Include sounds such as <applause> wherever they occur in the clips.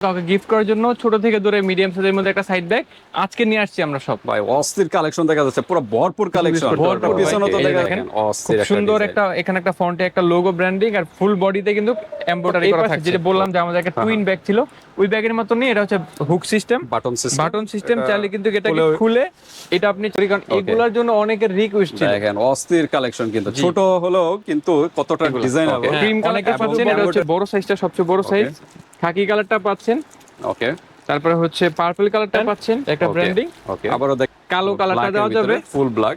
কাউকে গিফট করার জন্য ছোট থেকে ধরে মিডিয়াম সাইজের মধ্যে একটা সাইড ব্যাগ আজকে নিয়ে আসছি আমরা সব। ভাই অস্থির কালেকশন দেখা যাচ্ছে। পুরো ভরপুর কালেকশন ভরপুর পিছনে তো দেখেন, অস্থির সুন্দর একটা এখানে একটা ফন্টে একটা লোগো ব্র্যান্ডিং আর ফুল বডিতে কিন্তু এমব্রয়ডারি করা থাকে যেটা বললাম যে আমাদের একটা হ্যাঁ, টুইন ব্যাগ ছিল ওই ব্যাগের মতো নেই এটা হচ্ছে hook system button system button system চাইলে কিন্তু এটাকে খুলে- খুলে এটা আপনি কারণ এগুলোর জন্য অনেকের রিকোয়েস্ট ছিল। দেখেন অস্থির কালেকশন কিন্তু। ছোট হলেও কিন্তু কতটা ডিজাইন হবে। ক্রিম কালারটা পাচ্ছেন এটা হচ্ছে বড় সাইজটা সবচেয়ে বড় সাইজ খাকি কালারটা পাচ্ছেন। ওকে তারপরে হচ্ছে পার্পল কালারটা পাচ্ছেন একটা ব্র্যান্ডিং ওকে আবারও দেখ কালো কালারটা দেওয়া যাবে। ফুল ব্ল্যাক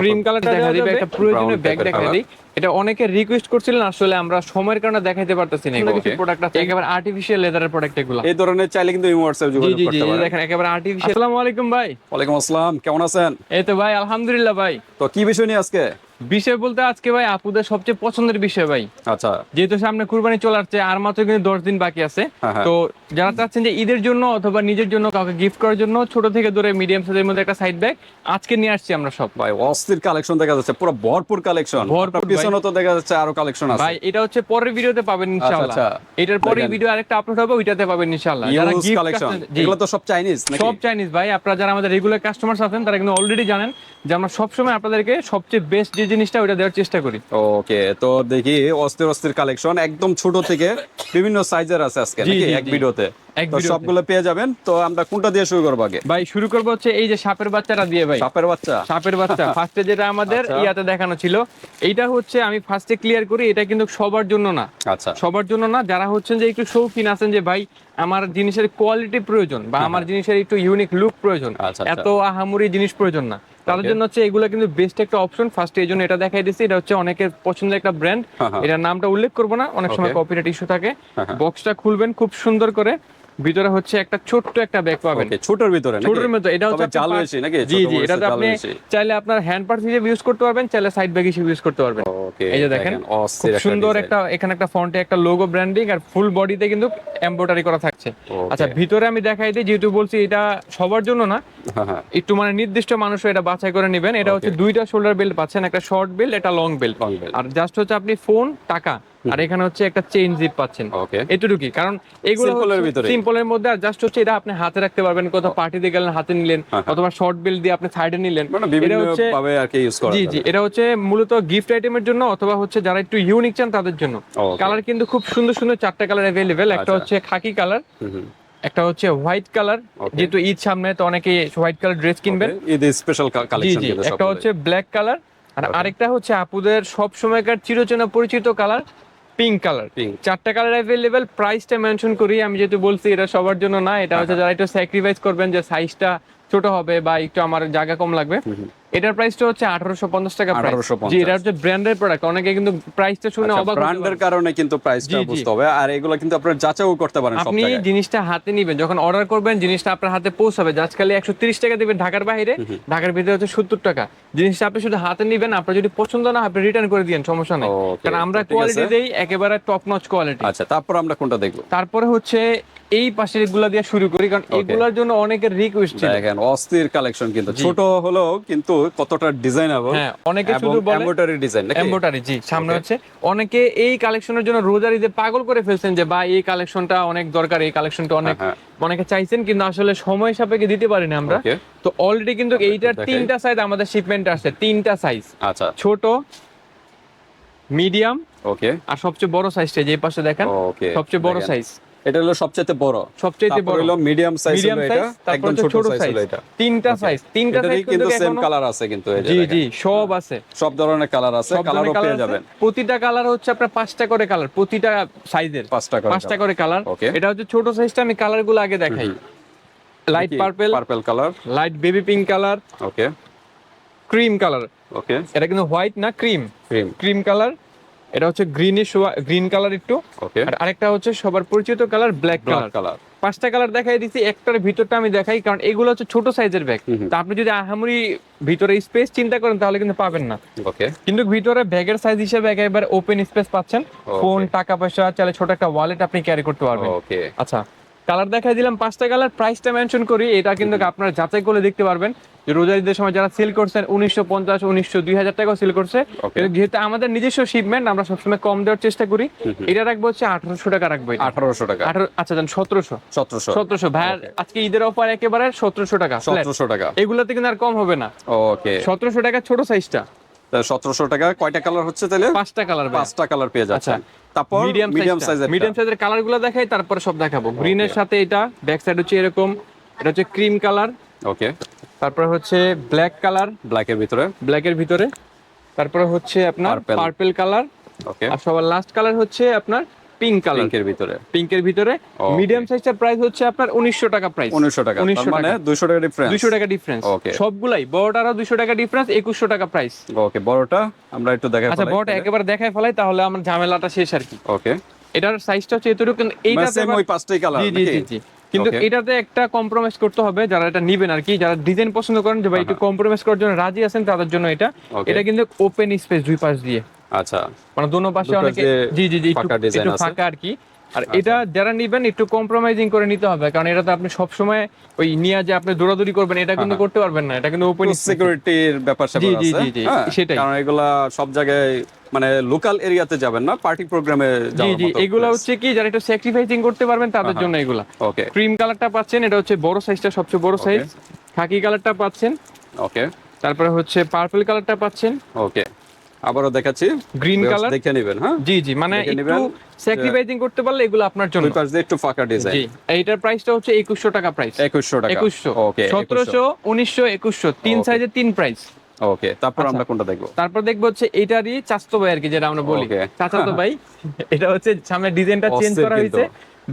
ক্রিম কালারটা দেখা দিবে একটা প্রয়োজনীয় ব্যাগ দেখা দিই। এটা অনেকে রিকোয়েস্ট করছিলেন আসলে আমরা সময়ের কারণে দেখাইতে পারতেছি না কিছু. প্রোডাক্ট আছে। একেবারে আর্টিফিশিয়াল লেদারের প্রোডাক্ট এগুলো। এই ধরনের চাইলে কিন্তু এই হোয়াটসঅ্যাপ করতে পারেন জি জি দেখেন একেবারে আর্টিফিশিয়াল আসসালামু আলাইকুম ভাই। ওয়া আলাইকুম আসসালাম কেমন আছেন? এই তো ভাই আলহামদুলিল্লাহ ভাই। তো কি বিষয় নিয়ে আজকে? বিষয় বলতে আজকে ভাই আপুদের সবচেয়ে পছন্দের বিষয় ভাই। আচ্ছা। যেহেতু সামনে কুরবানি চলে আসছে আর মাত্র কিন্তু দশ দিন বাকি আছে। হ্যাঁ, হ্যাঁ। তো যারা চাচ্ছেন যে ঈদের জন্য অথবা নিজের জন্য কাউকে গিফট করার জন্য ছোট থেকে ধরে মিডিয়াম সাইজের মধ্যে একটা সাইড ব্যাগ আজকে নিয়ে আসছি আমরা সব। ভাই অস্থির কালেকশন দেখা যাচ্ছে পুরো ভরপুর কালেকশন ভরপুর পিছনে তো দেখা যাচ্ছে আরও কালেকশন আছে। ভাই এটা হচ্ছে পরের ভিডিওতে পাবেন ইনশাআল্লাহ। আচ্ছা। এটার পরে ভিডিও আরেকটা আপলোড হবে ওইটাতে পাবেন ইনশাআল্লাহ। যারা gift কালেকশন এগুলো তো সব চাইনিজ নাকি? সব চাইনিজ ভাই আপনারা যারা আমাদের রেগুলার কাস্টমার আছেন তারা কিন্তু অলরেডি জানেন যে আমরা সবসময় আপনাদেরকে সবচেয়ে বেস্ট যে জিনিসটা ওইটা দেওয়ার চেষ্টা করি। ওকে তো দেখি অস্থির অস্থির কালেকশন একদম ছোট থেকে বিভিন্ন সাইজের আছে আজকে এক ভিডিওতে। সবগুলো পেয়ে যাবেন তো আমরা কোনটা দিয়ে শুরু করব আগে? ভাই শুরু করব হচ্ছে এই যে সাপের বাচ্চাটা দিয়ে ভাই। সাপের বাচ্চা? সাপের বাচ্চা। <laughs> ফার্স্টে যেটা আমাদের আচ্ছা। ইয়াতে দেখানো ছিল এইটা হচ্ছে আমি ফার্স্টে ক্লিয়ার করি এটা কিন্তু সবার জন্য না। আচ্ছা। সবার জন্য না যারা হচ্ছেন যে একটু শৌখিন আছেন যে ভাই আমার জিনিসের কোয়ালিটি প্রয়োজন বা আমার জিনিসের একটু ইউনিক লুক প্রয়োজন। আচ্ছা, আচ্ছা। এত আহামরি জিনিস প্রয়োজন না। তাদের জন্য হচ্ছে এগুলো কিন্তু বেস্ট একটা অপশন ফার্স্ট এই জন্য এটা দেখাই দিচ্ছি এটা হচ্ছে অনেকের পছন্দের একটা ব্র্যান্ড হ্যাঁ, হ্যাঁ। এটার নামটা উল্লেখ করব না অনেক সময়. কপিরাইট ইস্যু থাকে হ্যাঁ, হ্যাঁ। বক্সটা খুলবেন খুব সুন্দর করে ভিতরে হচ্ছে একটা ছোট্ট একটা ব্যাগ পাবেন। ছোটর ভিতরে ছোটর মতো এটা হচ্ছে জাল আপনার নাকি? জি জি এটাতে আপনি চাইলে আপনার হ্যান্ড পার্স হিসেবে ইউজ করতে পারবেন চাইলে সাইড ব্যাগ হিসেবে ইউজ করতে পারবেন। ওকে এই যে দেখেন খুব সুন্দর একটা এখানে একটা ফন্টে একটা লোগো ব্র্যান্ডিং আর ফুল বডিতে কিন্তু এমব্রয়ডারি করা থাকছে। আচ্ছা ভিতরে আমি দেখাই দিই যেহেতু বলছি এটা সবার জন্য না হ্যাঁ হ্যাঁ। একটু মানে নির্দিষ্ট মানুষ এটা বাছাই করে নেবেন। এটা হচ্ছে দুইটা শোল্ডার বেল্ট পাচ্ছেন একটা শর্ট বেল্ট একটা লং বেল্ট আর জাস্ট হচ্ছে আপনি ফোন টাকা আর এখানে হচ্ছে একটা চেইন জিপ পাচ্ছেন। এটুকুই কারণ এগুলো। সিম্পলের মধ্যে আর জাস্ট হচ্ছে এটা আপনি হাতে রাখতে পারবেন কোথাও পার্টিতে গেলেন হাতে নিলেন হ্যাঁ, হ্যাঁ। অথবা শর্ট বেল্ট দিয়ে আপনি সাইডে নিলেন। মানে এটা বিভিন্ন হচ্ছে ভাবে আর কি ইউজ করা জি জি এটা হচ্ছে মূলত গিফট আইটেমের জন্য অথবা হচ্ছে যারা একটু ইউনিক চান তাদের জন্য। কালার কিন্তু খুব সুন্দর সুন্দর চারটা কালার অ্যাভেলেবেল একটা। হচ্ছে খাকি কালার। একটা হচ্ছে হোয়াইট কালার যেহেতু ঈদ সামনে তো অনেকে হোয়াইট কালার ড্রেস কিনবেন। ঈদ স্পেশাল কালেকশন জি একটা হচ্ছে ব্ল্যাক কালার আর আরেকটা হচ্ছে আপুদের সব সময়কার চিরচেনা পরিচিত কালার পিঙ্ক কালার। চারটা কালার অ্যাভেলেবেল প্রাইসটা মেনশন করি আমি যেহেতু বলছি এটা সবার জন্য না এটা হচ্ছে যারা একটু স্যাক্রিফাইস করবেন যে সাইজটা ছোট হবে বা একটু আমার জায়গা কম লাগবে। এটার প্রাইসটা হচ্ছে আঠারোশো পঞ্চাশ টাকা price। 1850 জি এটা হচ্ছে ব্র্যান্ডের প্রোডাক্ট অনেকে কিন্তু প্রাইসটা শুনে আচ্ছা, অবাক ব্র্যান্ডের কারণে কিন্তু প্রাইসটা। বুঝতে হবে। আর এগুলো কিন্তু আপনারা যাচাইও করতে পারেন আপনি জিনিসটা হাতে নিবেন। যখন অর্ডার করবেন জিনিসটা আপনার হাতে পৌঁছাবে। জাস্ট খালি টাকা দিবেন ঢাকার বাইরে। ঢাকার ভিতরে হচ্ছে সত্তর টাকা। জিনিসটা আপনি শুধু হাতে নিবেন। আপনার যদি পছন্দ না আপনি রিটার্ন করে দিন সমস্যা নেই। কারণ আমরা কোয়ালিটি দেই একেবারে টপ নচ কোয়ালিটি আচ্ছা তারপর আমরা কোনটা দেখব? তারপরে হচ্ছে এই পাশেরগুলা দিয়ে শুরু করি। কারণ এগুলার জন্য অনেকের রিকোয়েস্ট ছিল। দেখেন অস্থির কালেকশন কিন্তু। ছোট হলেও কিন্তু কতটা ডিজাইন হবে। হ্যাঁ অনেকে শুধু বলে এমব্রয়ডারি ডিজাইন নাকি? এমব্রয়ডারি জি সামনে হচ্ছে। অনেকে এই কালেকশনের জন্য রোজার ঈদে পাগল করে ফেলছেন যে বা এই কালেকশনটা অনেক দরকার এই কালেকশনটা অনেক হ্যাঁ, অনেকে চাইছেন কিন্তু আসলে সময় সাপেক্ষে দিতে পারি না আমরা। তো অলরেডি কিন্তু এইটার তিনটা সাইজ আমাদের শিপমেন্ট আসছে তিনটা সাইজ আচ্ছা। ছোট মিডিয়াম ওকে আর সবচেয়ে বড় সাইজটা যে পাশে দেখেন। সবচেয়ে বড় সাইজ এটা হলো সবচেয়ে বড়। সবচেয়ে বড়। হলো মিডিয়াম সাইজ হলো এটা একদম ছোট সাইজ হলো এটা। তিনটা সাইজ তিনটা সাইজ কিন্তু সেম কালার আছে কিন্তু এই জি জি সব আছে। সব ধরনের কালার আছে কালারও পেয়ে যাবেন। প্রতিটা কালার হচ্ছে আপনার পাঁচটা করে কালার প্রতিটা সাইজের পাঁচটা করে পাঁচটা করে কালার. এটা হচ্ছে ছোট সাইজটা আমি কালারগুলো আগে দেখাই। Light purple purple colour light baby pink colour okay cream colour okay এটা কিন্তু হোয়াইট না ক্রিম ক্রিম ক্রিম কালার এটা হচ্ছে গ্রিনিশ গ্রিন কালার একটু। আর আরেকটা হচ্ছে সবার পরিচিত কালার ব্ল্যাক কালার কালার পাঁচটা কালার দেখাই দিচ্ছি একটার ভিতরটা আমি দেখাই কারণ এগুলো হচ্ছে ছোট সাইজের ব্যাগ তা আপনি যদি আহামরি ভিতরে স্পেস চিন্তা করেন তাহলে কিন্তু পাবেন না। ওকে কিন্তু ভিতরে ব্যাগের সাইজ হিসেবে একেবারে ওপেন স্পেস পাচ্ছেন। ফোন টাকা পয়সা চাইলে ছোট একটা ওয়ালেট আপনি ক্যারি করতে পারবেন। ওকে আচ্ছা। কালার দেখাই দিলাম পাঁচটা কালার প্রাইসটা মেনশন করি এটা কিন্তু আপনারা যাচাই করে দেখতে পারবেন। যে রোজার ঈদের সময় যারা সেল করছেন উনিশশো পঞ্চাশ উনিশশো দুই হাজার টাকাও সেল করছে। যেহেতু আমাদের নিজস্ব শিপমেন্ট আমরা সবসময় কম দেওয়ার চেষ্টা করি। এটা রাখব হচ্ছে আঠারোশো টাকা রাখব আঠারোশো টাকা। আঠারো আচ্ছা জান সতেরোশো। সতেরোশো। সতেরোশো। ভাই আজকে ঈদের অফার একেবারে সতেরোশো টাকা। সতেরোশো টাকা। এগুলাতে কিন্তু আর কম হবে না। ওকে সতেরোশো টাকা ছোট সাইজটা সতেরোশো টাকা। কয়টা কালার হচ্ছে তাহলে পাঁচটা কালার পাঁচটা কালার পেয়ে যাচ্ছে তারপর মিডিয়াম মিডিয়াম সাইজের মিডিয়াম সাইজের কালারগুলো দেখাই তারপরে সব দেখাবো। গ্রিন এর সাথে এটা ব্যাক সাইড হচ্ছে এরকম। এটা হচ্ছে ক্রিম কালার ওকে তারপরে হচ্ছে ব্ল্যাক কালার ব্ল্যাক এর ভিতরে। ব্ল্যাক এর ভিতরে। তারপরে হচ্ছে আপনার. পার্পল কালার ওকে আর সবার লাস্ট কালার হচ্ছে আপনার পিঙ্ক কালার পিঙ্কের ভিতরে। পিঙ্কের ভিতরে। মিডিয়াম সাইজটার প্রাইস হচ্ছে আপনার উনিশশো টাকা প্রাইস উনিশশো টাকা। তার 1900 মানে টাকা। ডিফারেন্স টাকা ডিফারেন্স. সবগুলাই। বড়টারও টাকা ডিফারেন্স টাকা প্রাইস ওকে বড়টা আমরা একটু দেখা আচ্ছা বড়টা একেবারে দেখায় ফেলাই তাহলে আমার ঝামেলাটা শেষ আর কি। ওকে এটার সাইজটা হচ্ছে এতটুকু কিন্তু এইটাতে সেম ওই পাঁচটাই কালার জি জি জি জি। কিন্তু এটাতে একটা কম্প্রোমাইজ করতে হবে যারা এটা নিবেন আর কি যারা ডিজাইন পছন্দ করেন যে ভাই একটু কম্প্রোমাইজ করার জন্য রাজি আছেন তাদের জন্য এটা। এটা কিন্তু ওপেন স্পেস দুই পাশ দিয়ে। আচ্ছা। মানে দোনো পাশে অনেকে জি জি জি একটু ফাঁকা আর কি আর এটা যারা নিবেন একটু কম্প্রোমাইজিং করে নিতে হবে। কারণ এটাতে আপনি সব সময় ওই নিয়ে যে আপনি দৌড়াদৌড়ি করবেন এটা কিন্তু করতে পারবেন না। এটা কিন্তু ওপেন সিকিউরিটির ব্যাপার স্যাপার আছে। জি, জি, হ্যাঁ, সেটাই। কারণ এগুলা সব জায়গায় মানে লোকাল এরিয়াতে যাবেন না পার্টি প্রোগ্রামে জি জি এগুলো হচ্ছে কি যারা একটু স্যাক্রিফাইসিং করতে পারবেন তাদের জন্য এগুলা। ওকে ক্রিম কালারটা পাচ্ছেন এটা হচ্ছে বড় সাইজটা সবচেয়ে বড় সাইজ খাকি কালারটা পাচ্ছেন। ওকে তারপরে হচ্ছে পার্পল কালারটা পাচ্ছেন। ওকে আবারও দেখাচ্ছি। গ্রিন কালার দেখে নেবেন হ্যাঁ? জি জি মানে একটু। স্যাক্রিফাইসিং করতে পারলে এগুলো আপনার জন্য। পাশ দিয়ে একটু ফাঁকা ডিজাইন জি এইটার প্রাইসটা হচ্ছে একুশশো টাকা প্রাইস একুশশো টাকা। একুশশো। ওকে সতেরোশো উনিশশো একুশশো তিন Okay. সাইজের তিন প্রাইস ওকে তারপর আচ্ছা। আমরা কোনটা দেখব? তারপর দেখব হচ্ছে এটারই চাস্তো ভাই আর কি যেটা আমরা বলি. চাচাতো ভাই <laughs> এটা হচ্ছে সামনে ডিজাইনটা চেঞ্জ করা হয়েছে।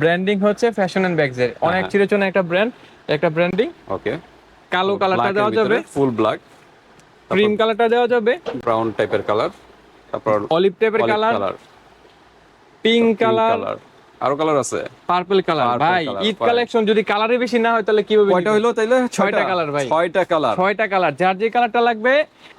ব্র্যান্ডিং হচ্ছে ফ্যাশন এন্ড ব্যাগস এর। অনেক হ্যাঁ। চিরচেনা একটা ব্র্যান্ড একটা ব্র্যান্ডিং ওকে কালো কালারটা দেওয়া যাবে। ফুল ব্ল্যাক ক্রিম কালারটা দেওয়া যাবে। ব্রাউন টাইপের কালার তারপর অলিভ টাইপের কালার। Pink colour. আরও কালার আছে? পার্পল কালার ভাই ঈদ কালেকশন যদি কালারে বেশি না হয় তাহলে কি হবে কয়টা হলো তাইলে? colour ভাই। কালার কালার যার যে কালারটা লাগবে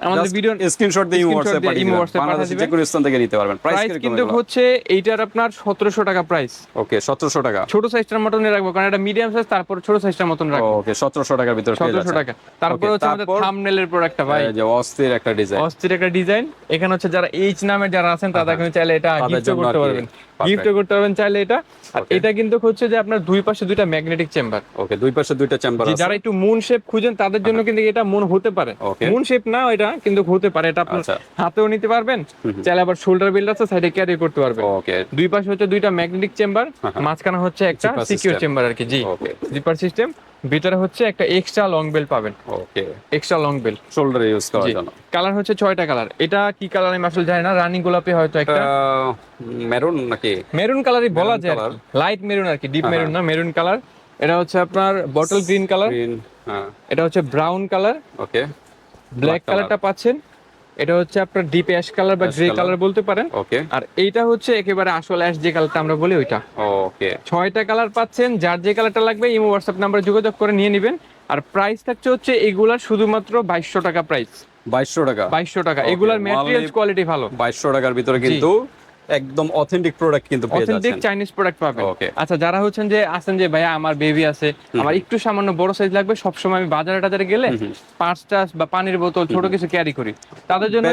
আমাদের ভিডিও স্ক্রিনশট দিয়ে পাঠিয়ে দিবেন। WhatsApp বাংলাদেশের পাঠিয়ে যে কোনো স্থান থেকে নিতে পারবেন। প্রাইস কিন্তু হচ্ছে এইটার আপনার সতেরোশো টাকা প্রাইস ওকে 1700 টাকা। ছোট সাইজটার মতনই রাখব কারণ এটা মিডিয়াম সাইজ তারপর ছোট সাইজটার মতন রাখব। ওকে 1700 টাকার ভিতরে পেয়ে সতেরোশো যাচ্ছেন। টাকা। তারপর হচ্ছে আমাদের? থামনেলের প্রোডাক্টটা ভাই। যে অস্থির একটা ডিজাইন অস্থির একটা ডিজাইন এখানে হচ্ছে যারা এইচ নামের যারা আছেন তারা কিন্তু চাইলে এটা গিফট করতে পারবেন. গিফট করতে পারবেন চাইলে এটা। আর এটা কিন্তু হচ্ছে যে আপনার দুই পাশে দুইটা ম্যাগনেটিক চেম্বার ওকে দুই পাশে দুইটা চেম্বার আছে। যারা একটু মুন শেপ খুঁজেন তাদের জন্য কিন্তু এটা মুন হতে পারে। মুন শেপ না এটা কিন্তু হতে পারে। এটা আপনার আচ্ছা। হাতেও নিতে পারবেন চাইলে আবার শোল্ডার বেল্ট আছে সাইডে ক্যারি করতে পারবেন। ওকে দুই পাশে হচ্ছে দুইটা ম্যাগনেটিক চেম্বার মাঝখানে হচ্ছে একটা সিকিউর চেম্বার আর কি জি। ওকে জিপার সিস্টেম ভিতরে হচ্ছে একটা এক্সট্রা লং বেল পাবেন। ওকে এক্সট্রা লং বেল শোল্ডারে ইউজ করার জন্য। কালার হচ্ছে ছয়টা কালার এটা কি কালার আমি আসলে জানি না রানিং গোলাপি হয়তো একটা। মেরুন নাকি? মেরুন কালারই বলা যায়. লাইট মেরুন আর কি ডিপ মেরুন না মেরুন কালার এটা হচ্ছে আপনার বটল গ্রিন কালার গ্রিন হ্যাঁ। এটা হচ্ছে ব্রাউন কালার ওকে ব্ল্যাক কালারটা পাচ্ছেন। এটা হচ্ছে আপনার ডিপ অ্যাশ কালার বা গ্রে কালার বলতে পারেন। ওকে আর এইটা হচ্ছে একেবারে আসল অ্যাশ যে কালারটা আমরা বলি ওইটা। ওকে ছয়টা কালার পাচ্ছেন যার যে কালারটা লাগবে ইমো হোয়াটসঅ্যাপ নাম্বারে যোগাযোগ করে নিয়ে নেবেন। আর প্রাইস থাকছে হচ্ছে এগুলার শুধুমাত্র বাইশশো টাকা প্রাইস বাইশশো টাকা। বাইশশো টাকা। এগুলার ম্যাটেরিয়ালস কোয়ালিটি ভালো। বাইশশো টাকার ভিতরে কিন্তু একদম অথেন্টিক প্রোডাক্ট কিন্তু পেয়ে অথেন্টিক চাইনিজ প্রোডাক্ট পাবেন। আচ্ছা যারা হচ্ছেন যে আছেন যে ভাইয়া আমার বেবি আছে আমার একটু সামান্য বড় সাইজ লাগবে সবসময় আমি বাজারে টাজারে গেলে পাঁচ টাস বা পানির বোতল ছোট কিছু ক্যারি করি। তাদের জন্য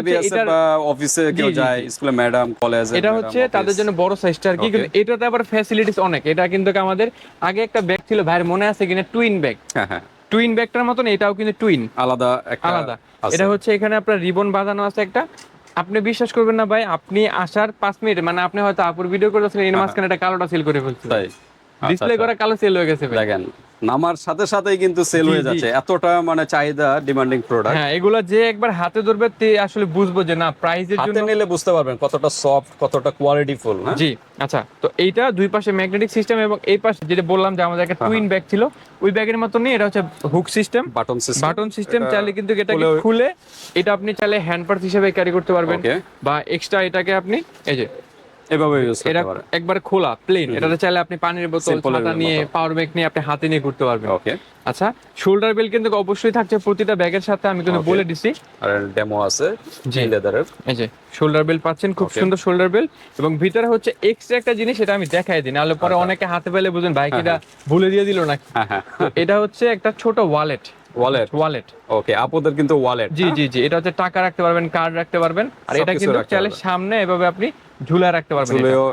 অফিসে কেউ যায় স্কুলে ম্যাডাম কলেজে এটা হচ্ছে তাদের জন্য বড় সাইজটা আর কি। কিন্তু এটাতে আবার ফ্যাসিলিটিস অনেক। এটা কিন্তু আমাদের আগে একটা ব্যাগ ছিল ভাইয়ের মনে আছে কিনা? টুইন ব্যাগ হ্যাঁ হ্যাঁ। টুইন ব্যাগটার মতন এটাও কিন্তু টুইন আলাদা আলাদা। এটা হচ্ছে এখানে আপনার রিবন বাঁধানো আছে একটা। আপনি বিশ্বাস করবেন না ভাই আপনি আসার পাঁচ মিনিট মানে আপনি হয়তো আপুর ভিডিও করতেছিলেন এর মাঝখানে একটা কালোটা সেল করে ফেলছেন ডিসপ্লে আচ্ছা, করা কালো সেল হয়ে গেছে দেখেন নামার সাথে সাথেই কিন্তু সেল হয়ে। যাচ্ছে। এতটা মানে চাহিদা ডিমান্ডিং প্রোডাক্ট হ্যাঁ এগুলো যে একবার হাতে ধরবে তে আসলে বুঝব যে না প্রাইজের হাতে নিলে বুঝতে পারবেন কতটা সফট কতটা কোয়ালিটিফুল হ্যাঁ? জি আচ্ছা। তো এইটা দুই পাশে ম্যাগনেটিক সিস্টেম এবং এই পাশে যেটা বললাম যে আমাদের একটা টুইন ব্যাগ ছিল ওই ব্যাগের মতনই এটা হচ্ছে hook system button system button system চাইলে কিন্তু এটাকে খুলে এটা আপনি চাইলে হ্যান্ড পার্স হিসেবে ক্যারি করতে পারবেন। বা এক্সট্রা এটাকে আপনি এই যে এভাবে ইউজ এটা করতে একবার খোলা প্লেন এটাতে চাইলে আপনি পানির বোতল ছাতা নিয়ে পাওয়ার ব্যাগ নিয়ে আপনি হাতে নিয়ে ঘুরতে পারবেন। ওকে আচ্ছা শোল্ডার বেল্ট কিন্তু অবশ্যই থাকছে প্রতিটা ব্যাগের সাথে আমি কিন্তু বলে দিছি। আর ডেমো আছে জি। লেদারের এই যে শোল্ডার বেল্ট পাচ্ছেন খুব সুন্দর শোল্ডার বেল্ট এবং ভিতরে হচ্ছে এক্সট্রা একটা জিনিস সেটা আমি দেখাই দিই নাহলে পরে আচ্ছা। অনেকে হাতে পেলে বুঝেন ভাই কিটা ভুলে দিয়ে দিল না হ্যাঁ হ্যাঁ। এটা হচ্ছে একটা ছোট ওয়ালেট ওয়ালেট ওয়ালেট ওকে আপুদের কিন্তু ওয়ালেট জি জি জি এটা হচ্ছে টাকা রাখতে পারবেন কার্ড রাখতে পারবেন। আর এটা কিন্তু চাইলে সামনে এভাবে আপনি ঝুলা রাখতে পারবেন। চুলেও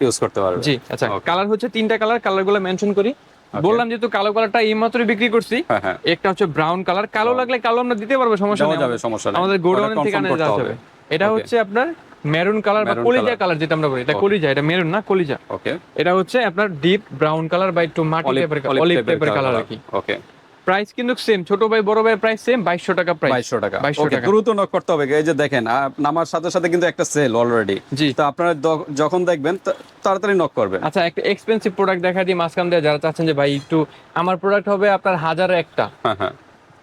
ইউজ করতে পারবে জি আচ্ছা কালার হচ্ছে তিনটা কালার কালারগুলো মেনশন করি। বললাম যেহেতু কালো কালারটা এই মাত্রই বিক্রি করছি হ্যাঁ হ্যাঁ। একটা হচ্ছে ব্রাউন কালার কালো লাগলে কালো আমরা দিতে পারব সমস্যা নেই। যাবে সমস্যা আমাদের গোডাউন থেকে আনা হবে। যাবে। এটা হচ্ছে আপনার মেরুন কালার বা কলিজা কালার যেটা আমরা বলি। এটা কলিজা এটা মেরুন না কলিজা। ওকে এটা হচ্ছে আপনার ডিপ ব্রাউন কালার বা একটু মাটি টাইপের অলিভ টাইপের কালার আর কি। ওকে প্রাইস কিন্তু সেম ছোট ভাই বড় ভাই প্রাইস সেম বাইশশো টাকা প্রাইস বাইশশো টাকা। 2200 টাকা। দ্রুত নক করতে হবে। এই যে দেখেন নামার সাথে সাথে কিন্তু একটা সেল অলরেডি জি। তো আপনারা যখন দেখবেন তাড়াতাড়ি নক করবেন। আচ্ছা একটা এক্সপেন্সিভ প্রোডাক্ট দেখা দিই মাঝখান দিয়ে যারা চাচ্ছেন যে ভাই একটু আমার প্রোডাক্ট হবে আপনার হাজারে একটা। হ্যাঁ হ্যাঁ।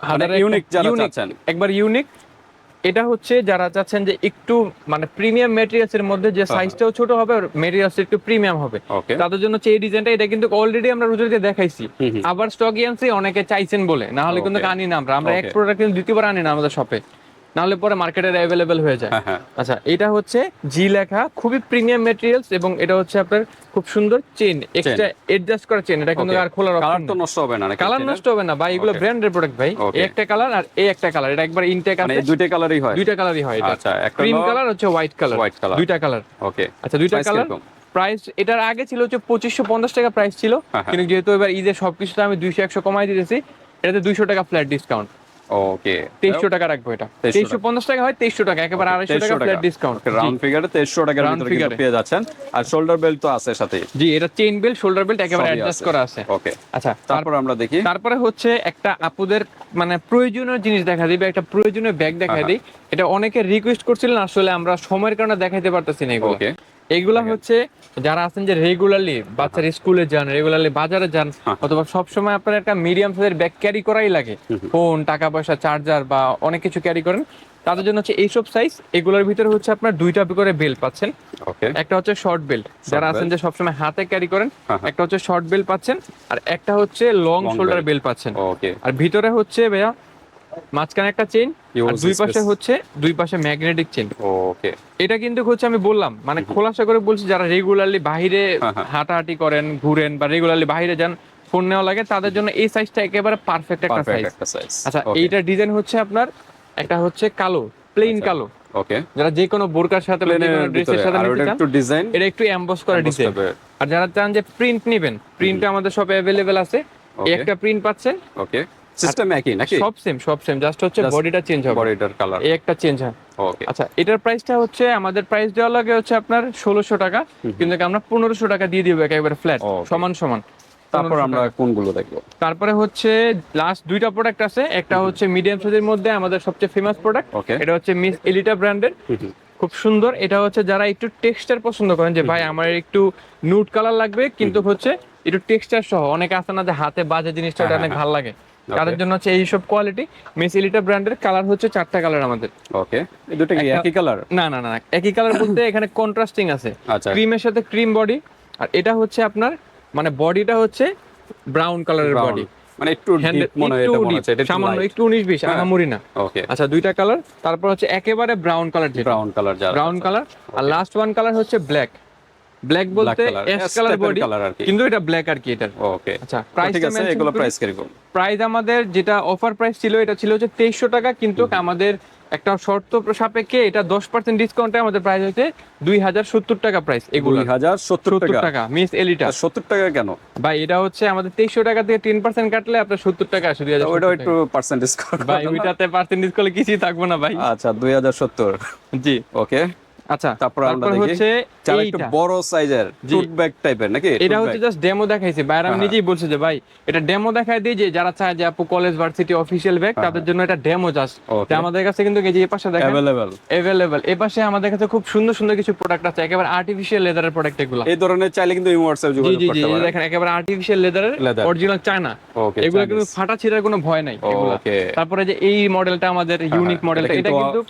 হাজারে ইউনিক একটা- যারা চাচ্ছেন। একবার ইউনিক এটা হচ্ছে যারা চাচ্ছেন যে একটু মানে প্রিমিয়াম মেটেরিয়ালস এর মধ্যে যে সাইজটাও ছোট হবে আর মেটেরিয়ালস একটু প্রিমিয়াম হবে। তাদের জন্য হচ্ছে এই ডিজাইনটা এটা কিন্তু অলরেডি আমরা রুজুরকে দেখাইছি। আবার স্টক আনছি অনেকে চাইছেন বলে। না হলে কিন্তু আনি না আমরা। আমরা এক প্রোডাক্ট কিন্তু দ্বিতীয়বার আনি না আমাদের শপে না হলে পরে মার্কেটে অ্যাভেলেবেল হয়ে যায়। হ্যাঁ হ্যাঁ। আচ্ছা এটা হচ্ছে জি লেখা খুবই প্রিমিয়াম মেটেরিয়ালস এবং এটা হচ্ছে আপনার খুব সুন্দর চেন এক্সট্রা এডজাস্ট করা চেন এটা কিন্তু. আর খোলার কালার তো নষ্ট হবে না কালার নষ্ট হবে না ভাই এগুলো. ব্র্যান্ডের প্রোডাক্ট ভাই। এই একটা কালার আর এই একটা কালার এটা একবার ইনটেক মানে আছে। দুইটা কালারই হয়? দুইটা কালারই হয় এটা। আচ্ছা একটা ক্রিম কালার হচ্ছে হোয়াইট কালার হোয়াইট color. দুইটা কালার ওকে আচ্ছা দুইটা কালার প্রাইস এটার আগে ছিল হচ্ছে পঁচিশশো পঞ্চাশ টাকা প্রাইস ছিল। হ্যাঁ। কিন্তু যেহেতু এবার ঈদের সবকিছুতে আমি দুইশো একশো কমাই দিতেছি এটাতে দুইশো টাকা ফ্ল্যাট ডিসকাউন্ট ওকে তেইশশো টাকা রাখব এটা। 2300 তেইশশো পঞ্চাশ টাকা হয় তেইশশো টাকা একেবারে আড়াইশো টাকা ফ্ল্যাট ডিসকাউন্ট রাউন্ড ফিগারে 2300 টাকার ভিতরে কিন্তু পেয়ে যাচ্ছেন। আর শোল্ডার বেল্ট তো আছে সাথে। জি এটা চেইন বেল্ট শোল্ডার বেল্ট একেবারে অ্যাডজাস্ট। করা আছে। ওকে আচ্ছা তারপর আমরা দেখি। তারপরে হচ্ছে একটা আপুদের মানে প্রয়োজনীয় জিনিস দেখা দিবে একটা প্রয়োজনীয় ব্যাগ দেখা দিই। এটা অনেকে রিকোয়েস্ট করছিলেন আসলে আমরা সময়ের কারণে দেখাইতে পারতেছি না এগুলো। এগুলা হচ্ছে যারা আছেন যে রেগুলারলি বাচ্চারা স্কুলে যান রেগুলারলি বাজারে যান হ্যাঁ। অথবা সব সময় আপনার একটা মিডিয়াম সাইজের ব্যাগ ক্যারি করাই লাগে। ফোন টাকা পয়সা চার্জার বা অনেক কিছু ক্যারি করেন তাদের জন্য হচ্ছে এইসব সাইজ এগুলোর ভিতরে হচ্ছে আপনার দুইটা করে বেল্ট পাচ্ছেন। ওকে একটা হচ্ছে শর্ট বেল্ট যারা আছেন। যে সবসময় হাতে ক্যারি করেন হ্যাঁ, হ্যাঁ। একটা হচ্ছে শর্ট বেল্ট পাচ্ছেন আর একটা হচ্ছে লং শোল্ডার। বেল্ট পাচ্ছেন। ওকে আর ভিতরে হচ্ছে ভাইয়া মাঝখানে একটা চেইন আর দুই পাশে হচ্ছে দুই পাশে ম্যাগনেটিক চেন ওকে এটা কিন্তু হচ্ছে আমি বললাম মানে খোলাসা করে বলছি যারা রেগুলারলি বাইরে হ্যাঁ, হ্যাঁ। হাঁটাহাঁটি করেন ঘুরেন বা রেগুলারলি বাইরে যান ফোন নেওয়া লাগে তাদের জন্য এই সাইজটা একেবারে পারফেক্ট একটা সাইজ আচ্ছা এইটার ডিজাইন হচ্ছে আপনার একটা হচ্ছে কালো প্লেন আচ্ছা। কালো। ওকে যারা যে কোনো বোরকার সাথে ড্রেসের সাথে নিতে চান একটু ডিজাইন এটা একটু এমবস করা ডিজাইন আর যারা চান যে প্রিন্ট নেবেন প্রিন্ট আমাদের সব অ্যাভেলেবেল আছে একটা প্রিন্ট পাচ্ছেন ওকে সিস্টেম একই নাকি? সব সেম সব সেম জাস্ট হচ্ছে বডিটা চেঞ্জ হবে। বডিটার কালার এই একটা চেঞ্জ হয়। ওকে আচ্ছা এটার প্রাইসটা হচ্ছে আমাদের প্রাইস দেওয়া লাগে হচ্ছে আপনার ষোলোশো টাকা কিন্তু আমরা পনেরোশো টাকা দিয়ে দিব একেবারে ফ্ল্যাট সমান সমান। তারপর আমরা কোনগুলো দেখব? তারপরে হচ্ছে লাস্ট দুইটা প্রোডাক্ট আছে একটা হচ্ছে মিডিয়াম সাইজের মধ্যে আমাদের সবচেয়ে ফেমাস প্রোডাক্ট এটা হচ্ছে মিস এলিটা ব্র্যান্ডের খুব সুন্দর এটা হচ্ছে যারা একটু টেক্সচার পছন্দ করেন যে ভাই আমার একটু নুট কালার লাগবে কিন্তু হচ্ছে একটু টেক্সচার সহ অনেকে আছে না যে হাতে বাজে জিনিসটা হ্যাঁ, অনেক হ্যাঁ, ভালো লাগে। তাদের জন্য হচ্ছে এইসব কোয়ালিটি মিস এলিটা ব্র্যান্ডের কালার হচ্ছে চারটা কালার আমাদের। ওকে এই দুটো কি একই কালার না না না একই কালার বলতে <coughs> এখানে কন্ট্রাস্টিং আছে। আচ্ছা। ক্রিমের সাথে ক্রিম বডি আর এটা হচ্ছে আপনার মানে বডিটা হচ্ছে ব্রাউন কালারের বডি মানে একটু ডিপ মনে হয় এটা মনে হচ্ছে এটা সামান্য একটু উনিশ বিশ হ্যাঁ। আহামরি না ওকে আচ্ছা দুইটা কালার তারপর হচ্ছে একেবারে ব্রাউন কালার যেটা। ব্রাউন কালার যারা ব্রাউন কালার আর লাস্ট ওয়ান কালার হচ্ছে ব্ল্যাক ব্ল্যাক বলতে কালার বডি। কিন্তু এটা ব্ল্যাক আর কি এটা ওকে আচ্ছা প্রাইস ঠিক আছে এগুলো প্রাইস কীরকম প্রাইস আমাদের যেটা অফার প্রাইস ছিল এটা ছিল হচ্ছে তেইশশো টাকা কিন্তু আমাদের একটা শর্ত সাপেক্ষে এটা দশ পার্সেন্ট ডিসকাউন্টে আমাদের প্রাইস হচ্ছে দুই হাজার সত্তর টাকা প্রাইস এগুলো দুই হাজার সত্তর সত্তর টাকা। টাকা মিস এলিটা আর সত্তর টাকা কেন? ভাই এটা হচ্ছে আমাদের তেইশশো টাকা থেকে টেন পার্সেন্ট কাটলে আপনার সত্তর টাকা আসে দুই হাজার ওইটাও একটু পার্সেন্ট ডিসকাউন্ট ভাই ওইটাতে পার্সেন্টেজ করলে কিছুই থাকব না ভাই। আচ্ছা দুই হাজার সত্তর। জি। ওকে আচ্ছা তারপর আমরা দেখি। হচ্ছে একটু বড় সাইজের টুট ব্যাগ টাইপের নাকি? এটা হচ্ছে জাস্ট ডেমো দেখাইছে। আমি নিজেই বলছি যে ভাই এটা ডেমো দিই যে যারা চায় যে আপু কলেজ ভার্সিটি অফিসিয়াল ব্যাগ তাদের জন্য এটা ডেমো জাস্ট আমাদের কাছে কিন্তু এই যে এই পাশে দেখেন অ্যাভেলেবল অ্যাভেলেবল এই পাশে আমাদের কাছে খুব সুন্দর সুন্দর কিছু প্রোডাক্ট আছে একেবারে আর্টিফিশিয়াল লেদারের প্রোডাক্ট এগুলো। এই ধরনের চাইলে কিন্তু ইমো হোয়াটসঅ্যাপ জি যোগাযোগ জি জি করতে এই পারেন। দেখেন একেবারে আর্টিফিশিয়াল লেদারের অরিজিনাল চায়না। এগুলো কিন্তু ফাটা ছিঁড়ার কোনো ভয় নাই এগুলো। তারপরে যে এই মডেলটা আমাদের ইউনিক মডেলটা এটা কিন্তু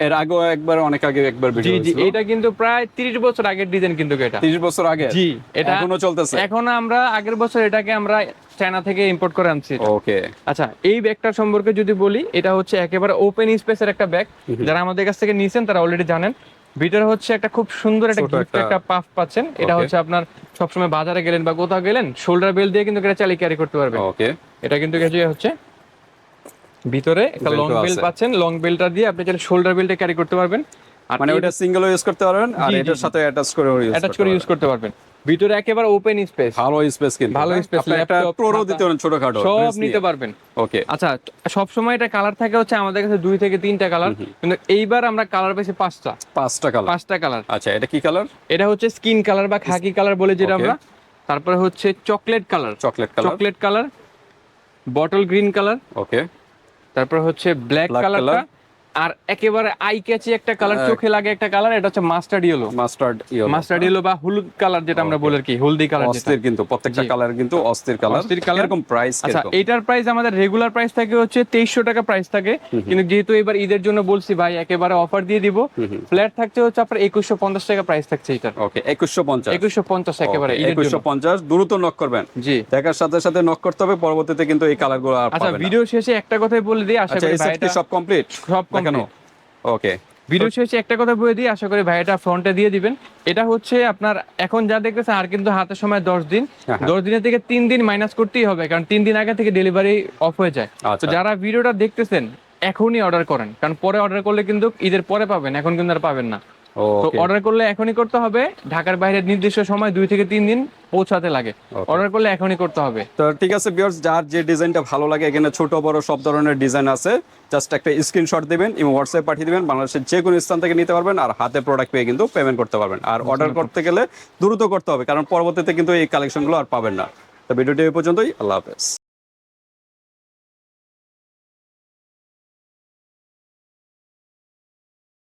এর আগেও একবার অনেক আগে একবার ভিডিও জি এটা কিন্তু প্রায় 30 বছর আগের ডিজাইন কিন্তু এটা। 30 বছর আগে? জি এটা এখনও চলতেছে? এখন আমরা আগের বছর এটাকে আমরা চায়না থেকে ইম্পোর্ট করে আনছি ওকে আচ্ছা এই ব্যাগটার সম্পর্কে যদি বলি এটা হচ্ছে একেবারে ওপেন স্পেসের একটা ব্যাগ যারা আমাদের কাছ থেকে নিয়েছেন তারা অলরেডি জানেন। ভিতরে হচ্ছে একটা খুব সুন্দর একটা গিফট একটা- পাফ পাচ্ছেন। এটা হচ্ছে আপনার সবসময় বাজারে গেলেন বা কোথাও গেলেন শোল্ডার বেল্ট দিয়ে কিন্তু এটা চালিয়ে ক্যারি করতে পারবেন। ওকে এটা কিন্তু হচ্ছে ভিতরে একটা লং বেল্ট পাচ্ছেন। লং বেল্টটা দিয়ে আপনি চাইলে শোল্ডার বেল্টে ক্যারি করতে পারবেন। আর মানে ওটা সিঙ্গেল ইউজ করতে পারবেন আর জি, এটার সাথে অ্যাটাচ করে ইউজ অ্যাটাচ করে ইউজ করতে পারবেন। ভিতরে একেবারে ওপেন স্পেস ভালো স্পেস কিন্তু ভালো আপনি একটা প্রোরো দিতে পারেন ছোটখাটো সব নিতে পারবেন। ওকে আচ্ছা সব সময় এটা কালার থাকে হচ্ছে আমাদের কাছে দুই থেকে তিনটা কালার কিন্তু এইবার আমরা কালার পেয়েছি পাঁচটা। পাঁচটা কালার পাঁচটা কালার আচ্ছা এটা কি কালার এটা হচ্ছে স্কিন কালার বা খাকি কালার বলে যেটা আমরা। তারপরে হচ্ছে chocolate colour chocolate colour chocolate colour bottle green colour okay তারপর হচ্ছে ব্ল্যাক কালারটা. আর একেবারে আই ক্যাচি একটা কালার চোখে লাগে একটা কালার এটা হচ্ছে mustard yellow mustard yellow mustard yellow বা হলুদ কালার যেটা আমরা বলে আর কি হলদি কালার অস্থির কিন্তু প্রত্যেকটা কালার কিন্তু অস্থির কালার অস্থির colour। এরকম প্রাইস আচ্ছা এটার প্রাইস আমাদের রেগুলার প্রাইস থাকে হচ্ছে টাকা প্রাইস থাকে। কিন্তু যেহেতু এবার ঈদের জন্য বলছি ভাই একেবারে অফার দিয়ে দিব। ফ্ল্যাট থাকছে হচ্ছে আপনার একুশশো পঞ্চাশ টাকা প্রাইস থাকছে এটার। ওকে 2150 একুশশো পঞ্চাশ একেবারে ঈদের জন্য। 2150 দ্রুত নক করবেন। জি। দেখার সাথে সাথে নক করতে হবে পরবর্তীতে কিন্তু এই কালারগুলো আর আচ্ছা ভিডিও শেষে একটা কথাই বলে দিই আশা আচ্ছা করি সব কমপ্লিট সব দেখানো complete। ওকে ভিডিও শেষে একটা কথা বলে দিই আশা করি ভাইটা ফ্রন্টে দিয়ে দিবেন। এটা হচ্ছে আপনার এখন যা দেখতেছেন আর কিন্তু হাতে সময় দশ দিন। হ্যাঁ, হ্যাঁ। দশ দিনের থেকে তিন দিন মাইনাস করতেই হবে কারণ তিন দিন আগে থেকে ডেলিভারি অফ হয়ে যায়। তো আচ্ছা। যারা ভিডিওটা দেখতেছেন এখনই অর্ডার করেন। কারণ পরে অর্ডার করলে কিন্তু ঈদের পরে পাবেন এখন কিন্তু আর পাবেন না। তো অর্ডার করলে এখনই করতে হবে। ঢাকার বাইরে নির্দিষ্ট সময় দুই থেকে তিন দিন পৌঁছাতে লাগে। অর্ডার করলে এখনই করতে হবে। তো ঠিক আছে ভিউয়ার্স যার যে ডিজাইনটা ভালো লাগে এখানে ছোট বড় সব ধরনের ডিজাইন আছে। জাস্ট একটা স্ক্রিনশট দিবেন এবং হোয়াটসঅ্যাপ পাঠিয়ে দিবেন। বাংলাদেশের যে কোনো স্থান থেকে নিতে পারবেন আর হাতে প্রোডাক্ট পেয়ে কিন্তু পেমেন্ট করতে পারবেন। আর অর্ডার করতে গেলে দ্রুত করতে হবে কারণ পরবর্তীতে কিন্তু এই কালেকশনগুলো আর পাবেন না। তো ভিডিওটি এই পর্যন্তই আল্লাহ হাফেজ।